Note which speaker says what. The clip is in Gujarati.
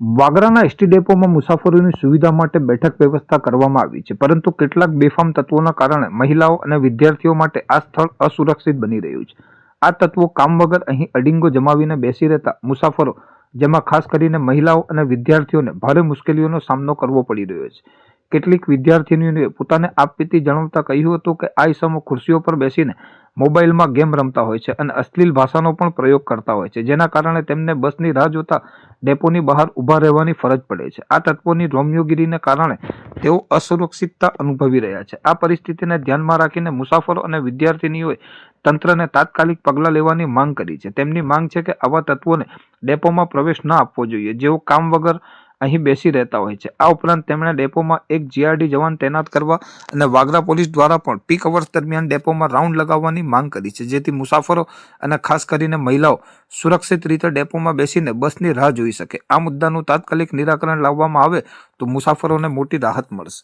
Speaker 1: વાગરાના એસટી ડેપોમાં મુસાફરોની સુવિધા માટે બેઠક વ્યવસ્થા કરવામાં આવી છે, પરંતુ કેટલાક બેફામ તત્વોના કારણે મહિલાઓ અને વિદ્યાર્થીઓ માટે આ સ્થળ અસુરક્ષિત બની રહ્યું છે. આ તત્વો કામ વગર અહીં અડિંગો જમાવીને બેસી રહેતા મુસાફરો, જેમાં ખાસ કરીને મહિલાઓ અને વિદ્યાર્થીઓને ભારે મુશ્કેલીઓનો સામનો કરવો પડી રહ્યો છે. કેટલીક વિદ્યાર્થીનીઓએ પોતાને આપવીતી જણાવતા કહ્યું હતું કે આ ઈસમો ખુરશીઓ પર બેસીને મોબાઈલમાં ગેમ રમતા હોય છે અને અશ્લીલ ભાષાનો પણ પ્રયોગ કરતા હોય છે, જેના કારણે તેમને બસની રાહ જોતા ડેપોની બહાર ઊભા રહેવાની ફરજ પડે છે. આ તત્વોની રોમિયોગીરીને કારણે તેઓ અસુરક્ષિતતા અનુભવી રહ્યા છે. આ પરિસ્થિતિને ધ્યાનમાં રાખીને મુસાફરો અને વિદ્યાર્થીનીઓએ તંત્રને તાત્કાલિક પગલાં લેવાની માંગ કરી છે. તેમની માંગ છે કે આવા તત્વોને ડેપોમાં પ્રવેશ ન આપવો જોઈએ. જેઓ કામ વગર અહીં બેસી રહેતા હોય છે. આ ઉપરાંત તેમણે ડેપોમાં એક જીઆરડી જવાન તૈનાત કરવા અને વાગરા પોલીસ દ્વારા પણ પીક અવર્સ દરમિયાન ડેપોમાં રાઉન્ડ લગાવવાની માંગ કરી છે, જેથી મુસાફરો અને ખાસ કરીને મહિલાઓ સુરક્ષિત રીતે ડેપોમાં બેસીને બસની રાહ જોઈ શકે. આ મુદ્દાનું તાત્કાલિક નિરાકરણ લાવવામાં આવે તો મુસાફરોને મોટી રાહત મળશે.